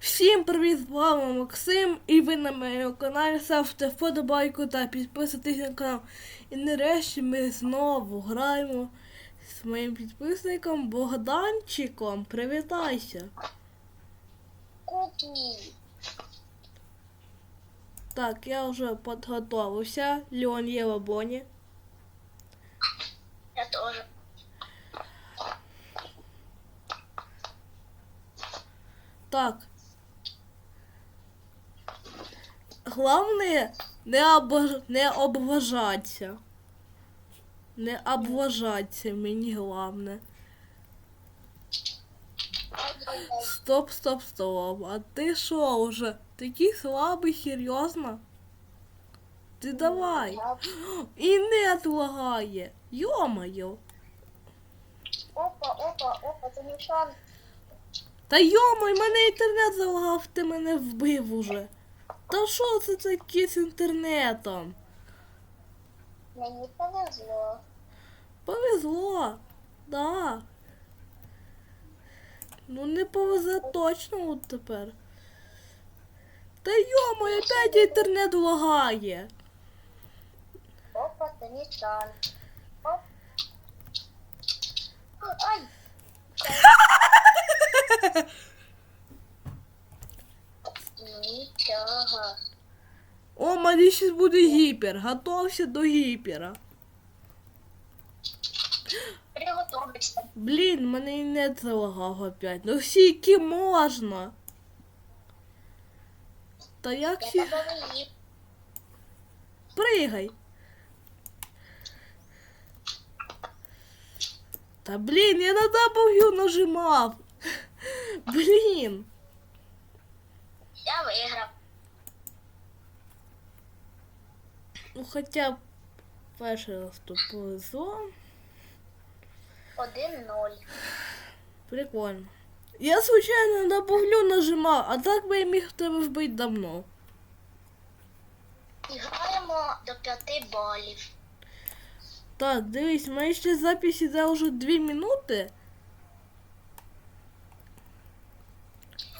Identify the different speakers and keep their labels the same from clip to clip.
Speaker 1: Всім привіт, з вами Максим, і ви на моєму каналі ставте вподобайку та підписуйтесь на канал. І нарешті ми знову граємо з моїм підписником Богданчиком. Привітайся.
Speaker 2: Куки.
Speaker 1: Так, я вже підготувався. Леон є в обоні.
Speaker 2: Я тоже.
Speaker 1: Так. Главное не, обож... не обважатися. Не обважатися мені головне. Стоп, стоп, стоп. А ти що уже? Такий слабий, серйозно? Ти давай. І не лагає. Йо-моє.
Speaker 2: Опа, опа, опа, це не шанс.
Speaker 1: Та йомай, мене інтернет залагав, ти мене вбив уже. Та що це таке з інтернетом?
Speaker 2: Мені повезло.
Speaker 1: Повезло, да. Ну не повезе точно от тепер. Та йомай, опять інтернет лагає.
Speaker 2: Опа, це не шанс. Оп. Ай! Нічого.
Speaker 1: О, мене щас буде гіпер. Готовся до гіпера.
Speaker 2: Приготовиться.
Speaker 1: Блін, мене і не залагав опять. Ну скільки можна. Та як
Speaker 2: Я
Speaker 1: сі...
Speaker 2: тебе виїв.
Speaker 1: Пригай. Та блін, я на W нажимав. Блін.
Speaker 2: Я виграв.
Speaker 1: Ну хоча б перший раз тут повезло.
Speaker 2: 1-0.
Speaker 1: Прикольно. Я случайно на W нажимав, а так би я міг тебе вбити давно.
Speaker 2: І граємо до 5 балів.
Speaker 1: Так, дивись, моя ще запись іде вже 2 минути.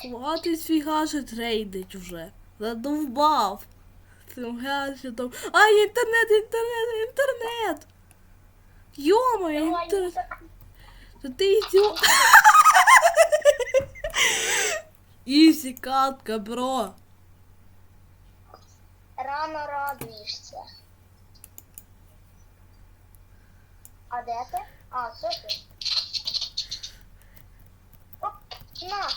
Speaker 1: Хватить свій гаджет рейдить вже. Задовбав. Цим гаджетом. А, інтернет, інтернет, інтернет. Йома, інтернет. Та ти ідіо. Ізі катка, бро.
Speaker 2: Рано радуєшся. А де ти? А, це ти. Оп, на.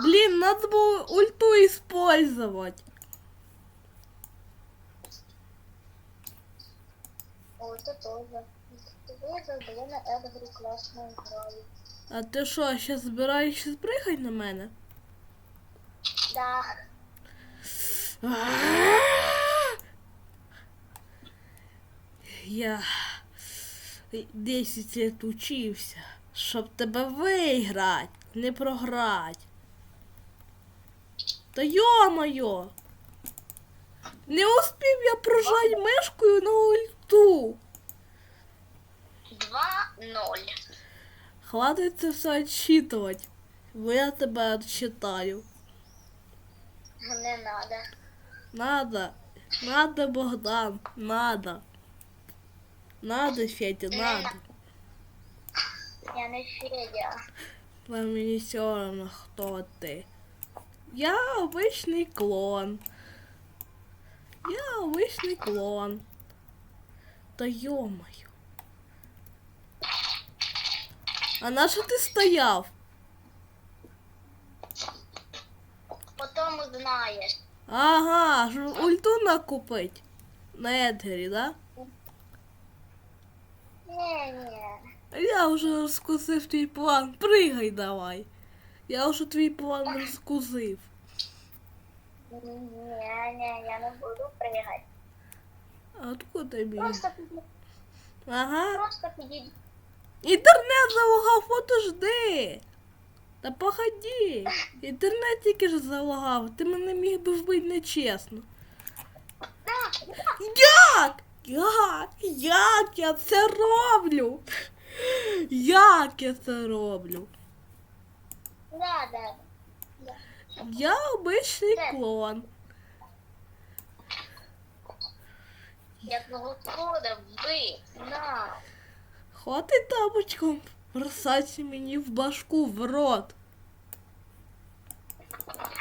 Speaker 1: Блін, надо було ульту использовать.
Speaker 2: О, це тоже.
Speaker 1: А ти що, ще збираєшся збригати на мене?
Speaker 2: Да.
Speaker 1: Я 10 лет учився, щоб тебе виграти, не програти. Та йо-моє! Не успів я прожати мишкою на ульту.
Speaker 2: 2-0.
Speaker 1: Хватить це все відчитувати, бо я тебе відчитаю.
Speaker 2: Не надо.
Speaker 1: Надо. Надо, Богдан. Надо. Надо, Федя, надо.
Speaker 2: Я не Федя.
Speaker 1: Та мені все равно, хто ти. Я обичний клон. Я обичний клон. Та йомаю. А на що ти стояв?
Speaker 2: Потім узнаєш.
Speaker 1: Ага, ж ульту накупить. На Едгері, да?
Speaker 2: Ні, ні.
Speaker 1: Я вже розкусив твій план. Пригай давай. Я вже твій план розкусив.
Speaker 2: Ні, ні, я не буду пригати.
Speaker 1: А откуда тобі?
Speaker 2: Просто підійди.
Speaker 1: Ага.
Speaker 2: Просто підійди.
Speaker 1: Інтернет залагав, подожди. Та походи. Інтернет тільки ж залагав. Ти мене міг би вбити нечесно. Як? Як? Як я це роблю? Як я це роблю?
Speaker 2: Да, да. да.
Speaker 1: Я обичний клон.
Speaker 2: Я твого кода вбив. На.
Speaker 1: Хватить тапочком бросати мені в башку в рот.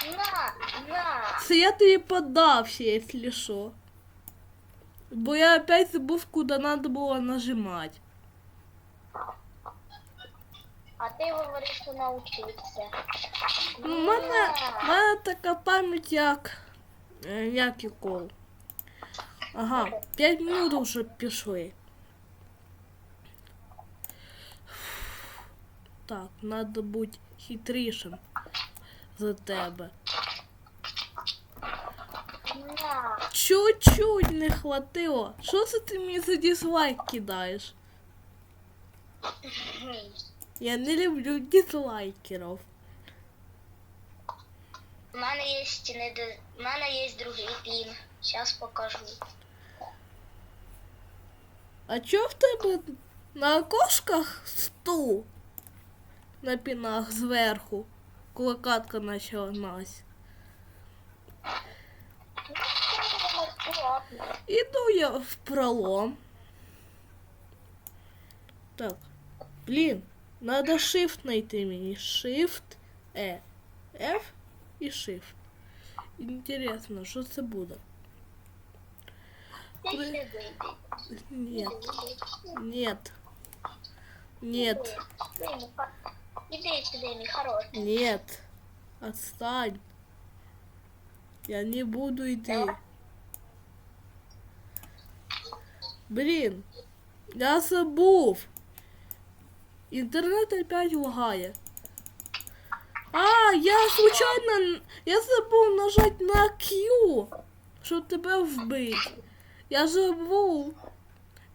Speaker 2: На, на.
Speaker 1: Це я тобі подався, якщо що. Бо я опять забув, куди треба було нажимати.
Speaker 2: А ти говориш, що навчився.
Speaker 1: У мене, в мене така пам'ять, як. е, Як і кол. Ага, 5 минут вже пішли. Так, треба бути хитрішим за тебе. Чуть-чуть не хватило. Що це ти мені за дизлайк кидаєш? Я не люблю дизлайкерів.
Speaker 2: У мене є не У мене є другий пін. Зараз покажу.
Speaker 1: А чо в тебе на окошках стул? На пінах зверху. Коли катка почалась. Іду я в пролом. Так. Блін, надо shift знайти мені. Shift, E, F і Shift. Інтересно, що це буде?
Speaker 2: Ти сюди йди.
Speaker 1: Нет, нет, нет,
Speaker 2: Іди, мій хо- Іди сюди, мій хороший.
Speaker 1: нет. Отстань. Я не буду идти. Блин, я забув. Интернет опять лагає. А, я случайно, я забув нажать на Q, щоб тебе вбити. Я забув.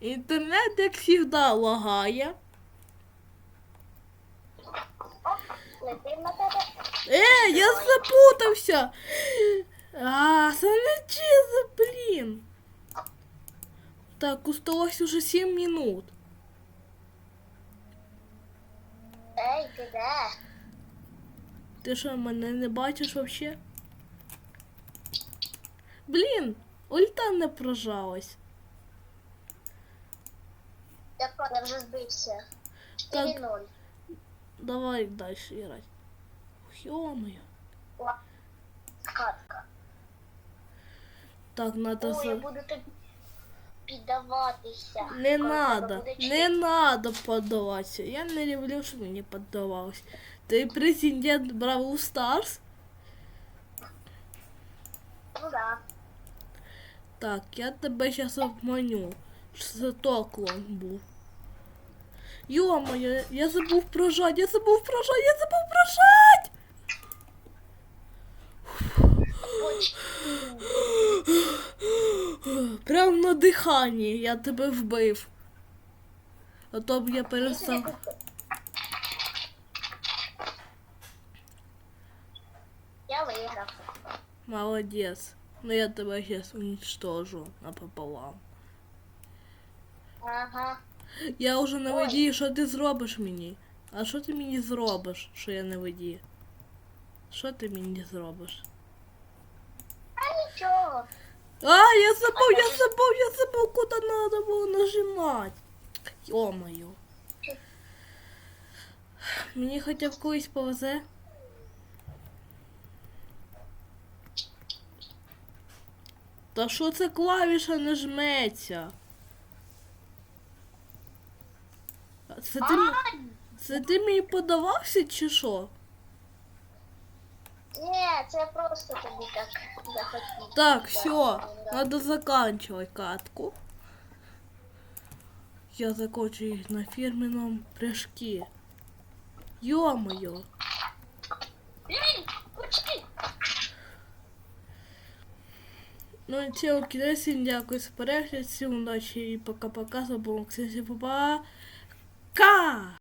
Speaker 1: Інтернет, як завжди, лагає.
Speaker 2: Летим.
Speaker 1: Е, я запутався. А, чиза, блін. Так, осталось уже 7 минут.
Speaker 2: Ей, ти де?
Speaker 1: Ти що, мене не бачиш вообще? Блін, ульта не прожалась.
Speaker 2: Понял, я вже збився.
Speaker 1: Так.
Speaker 2: 4-0.
Speaker 1: Давай далі грати. Ё-моё.
Speaker 2: Катка.
Speaker 1: Так, надо
Speaker 2: О, я буду тобі піддаватися.
Speaker 1: Не
Speaker 2: Коли
Speaker 1: надо,
Speaker 2: тебе буде
Speaker 1: не надо поддаватися. Я не люблю, щоб мені поддавалось. Ти президент Бравл Старс?
Speaker 2: Ну да.
Speaker 1: Так, я тебе зараз обманю. Що це то клон був. Йо-моє, я забув прожать, я забув прожать, я забув прожать! Прям на диханні я тебе вбив. А то б я перестав.
Speaker 2: Я виграв.
Speaker 1: Молодець. Ну я тебе зараз уничтожу напополам.
Speaker 2: Ага.
Speaker 1: Я вже на воді, що ти зробиш мені? А що ти мені зробиш, що я на воді? Що ти мені зробиш?
Speaker 2: А
Speaker 1: я забув, я забув, я забув, куди треба було нажимати. Йо-моє. Мені хоча б колись повезе. Та що це клавіша не жметься? Це ти, це ти мені подавався чи що?
Speaker 2: ні, це просто тобі так захотів.
Speaker 1: Так, все, надо заканчивать катку. Я закончу их на фирменном прыжке. Ё-моё.
Speaker 2: Блін, почти.
Speaker 1: Ну, тілки, всім дякую за перегляд, всім удачі і пока-пока, з вами був Максим, Пока!